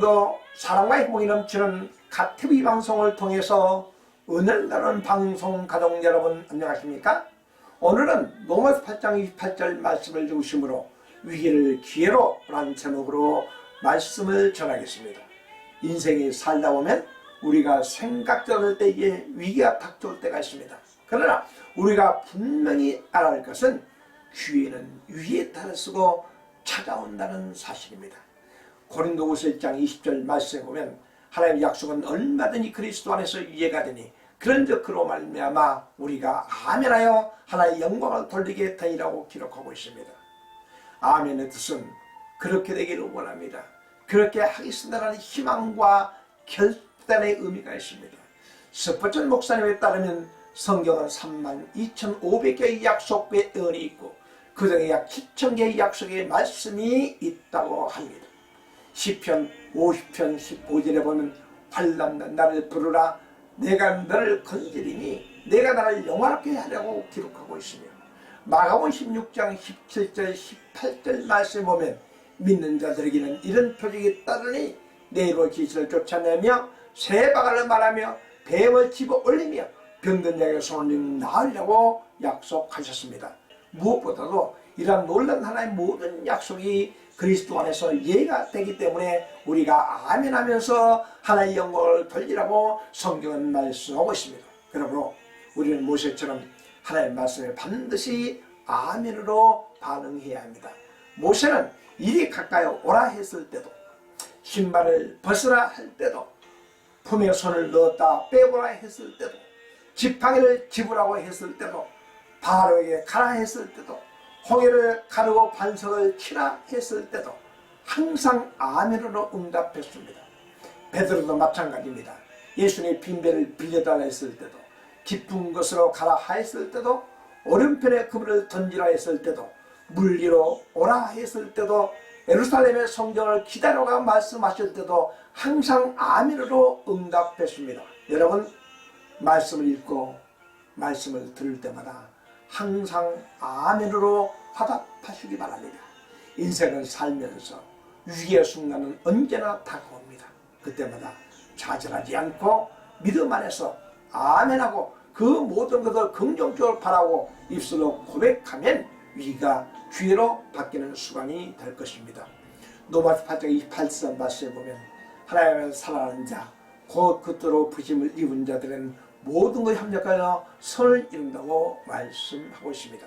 오늘도 사랑과 행복이 넘치는 가TV 방송을 통해서 은혜를 나누는 방송 가족 여러분 안녕하십니까? 오늘은 로마서 8장 28절 말씀을 중심으로 위기를 기회로 라는 제목으로 말씀을 전하겠습니다. 인생이 살다 보면 우리가 않을 때에 위기가 닥쳐올 때가 있습니다. 그러나 우리가 분명히 알아야 할 것은 기회는 위에 따라 쓰고 찾아온다는 사실입니다. 고린도후서 1장 20절 말씀에 보면 하나님의 약속은 얼마든지 그리스도 안에서 이해가 되니 그런즉 그로 말미암아 우리가 아멘하여 하나의 영광을 돌리게 되리라고 기록하고 있습니다. 아멘의 뜻은 그렇게 되기를 원합니다. 그렇게 하겠습니다라는 희망과 결단의 의미가 있습니다. 스포츠 목사님에 따르면 성경은 3만 2,500개의 약속의 언이 있고 그 중에 약 7,000개의 약속의 말씀이 있다고 합니다. 시편 50편 15절에 보면 환난 나를 부르라 내가 너를 건지리니 내가 나를 영화롭게 하려고 기록하고 있으며 마가본 16장 17절 18절 말씀에 보면 믿는 자들에게는 이런 표적이 따르니 내로 지시를 쫓아내며 새 바가를 말하며 뱀을 집어 올리며 병든 자에게 손을 나으려고 약속하셨습니다. 무엇보다도 이러한 놀란 하나의 모든 약속이 그리스도 안에서 이해가 되기 때문에 우리가 아멘 하면서 하나의 영광을 돌리라고 성경은 말씀하고 있습니다. 그러므로 우리는 모세처럼 하나의 말씀에 반드시 아멘으로 반응해야 합니다. 모세는 이리 가까이 오라 했을 때도 신발을 벗으라 할 때도 품에 손을 넣었다 빼보라 했을 때도 지팡이를 집으라고 했을 때도 바로에게 가라 했을 때도 홍해를 가르고 반석을 치라 했을 때도 항상 아멘으로 응답했습니다. 베드로도 마찬가지입니다. 예수님의 빈배를 빌려달라 했을 때도 깊은 것으로 가라 하였을 때도 오른편에 그물을 던지라 했을 때도 물 위로 오라 했을 때도 예루살렘의 성경을 기다려가 말씀하실 때도 항상 아멘으로 응답했습니다. 여러분 말씀을 읽고 말씀을 들을 때마다 항상 아멘으로 화답하시기 바랍니다. 인생을 살면서 위기의 순간은 언제나 다가옵니다. 그때마다 좌절하지 않고 믿음 안에서 아멘하고 그 모든 것을 긍정적으로 바라고 입술로 고백하면 위기가 기회로 바뀌는 수간이 될 것입니다. 노마스 8장 28절 말씀에 보면 하나님을 사랑하는 자, 곧 그대로 부심을 입은 자들은 모든 걸 협력하여 선을 이룬다고 말씀하고 있습니다.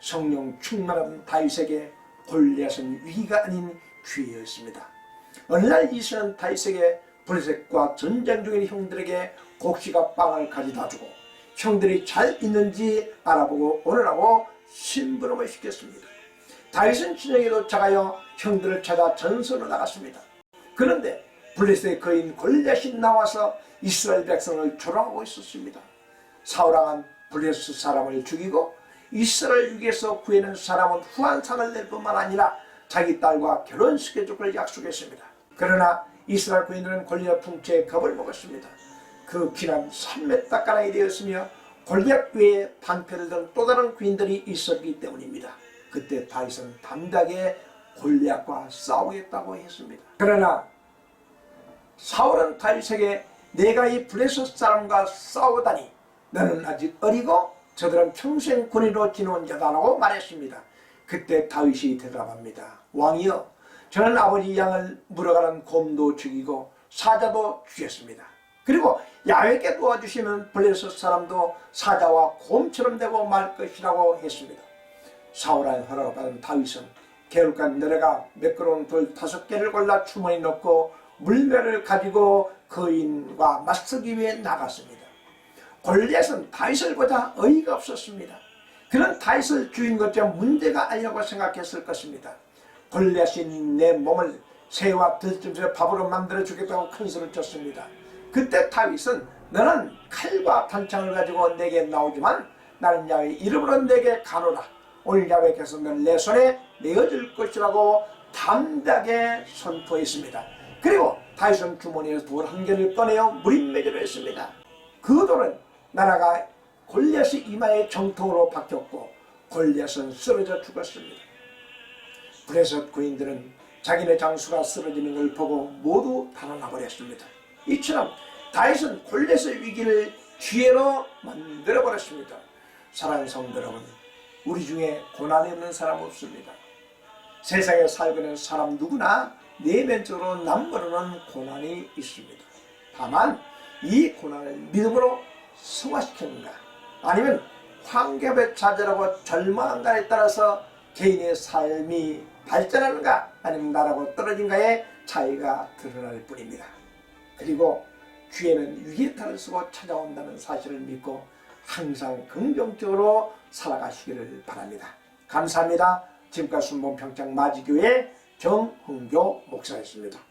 성령 충만한 다윗에게 골리앗은 위기가 아닌 기회였습니다. 어느 날 이스라엘 다윗에게 블레셋과 전쟁 중인 형들에게 곡식과 빵을 가져다 주고 형들이 잘 있는지 알아보고 오느라고 심부름을 시켰습니다. 다윗은 진영에 도착하여 형들을 찾아 전선을 나갔습니다. 그런데 블레셋의 거인 골리앗이 나와서 이스라엘 백성을 조롱하고 있었습니다. 사울왕은 블레셋 사람을 죽이고 이스라엘 위기에서 구해낸 사람은 후한상을 낼 뿐만 아니라 자기 딸과 결혼시켜줄 약속했습니다. 그러나 이스라엘 구인들은 골리앗 풍채에 겁을 먹었습니다. 그 귀는 3m 가량이 되었으며 골리앗 외에 반패를 든 또 다른 귀인들이 있었기 때문입니다. 그때 다윗은 담대하게 골리앗과 싸우겠다고 했습니다. 그러나 사울은 다윗에게 내가 이 블레셋 사람과 싸우다니 너는 아직 어리고 저들은 평생 군인으로 지내온 자다라고 말했습니다. 그때 다윗이 대답합니다. 왕이여 저는 아버지 양을 물어가는 곰도 죽이고 사자도 죽였습니다. 그리고 야훼께 도와주시면 블레셋 사람도 사자와 곰처럼 되고 말 것이라고 했습니다. 사울의 허락을 받은 다윗은 개울간 내려가 매끄러운 돌 다섯 개를 골라 주머니 넣고 물매를 가지고 거인과 맞서기 위해 나갔습니다. 골리앗은 다윗을 보다 어이가 없었습니다. 그는 다윗을 죽인 것처럼 문제가 아니라고 생각했을 것입니다. 골리앗이 내 몸을 새와 들짐승의 밥으로 만들어 주겠다고 큰 소리를 쳤습니다. 그때 다윗은 너는 칼과 단창을 가지고 내게 나오지만 나는 야외 이름으로 내게 가노라. 오늘 야외께서 너를 내 손에 내어줄 것이라고 담대하게 선포했습니다. 그리고 다윗은 주머니에서 돌 한 개를 꺼내어 무림매질을 했습니다. 그 돌은 나라가 골리앗의 이마에 정통으로 박혔고 골리앗은 쓰러져 죽었습니다. 블레셋 구인들은 자기네 장수가 쓰러지는 걸 보고 모두 달아나 버렸습니다. 이처럼 다윗은 골렛의 위기를 기회로 만들어 버렸습니다. 사랑하는 성도 여러분, 우리 중에 고난이 없는 사람 없습니다. 세상에 살고 있는 사람 누구나 내면적으로 남모르는 고난이 있습니다. 다만 이 고난을 믿음으로 승화시키는가 아니면 환경에 좌절하고 절망한가에 따라서 개인의 삶이 발전하는가 아니면 나라고 떨어진가의 차이가 드러날 뿐입니다. 그리고 기회는 위기의 탈을 쓰고 찾아온다는 사실을 믿고 항상 긍정적으로 살아가시기를 바랍니다. 감사합니다. 지금까지 순봉평창 마지교회 정흥교 목사였습니다.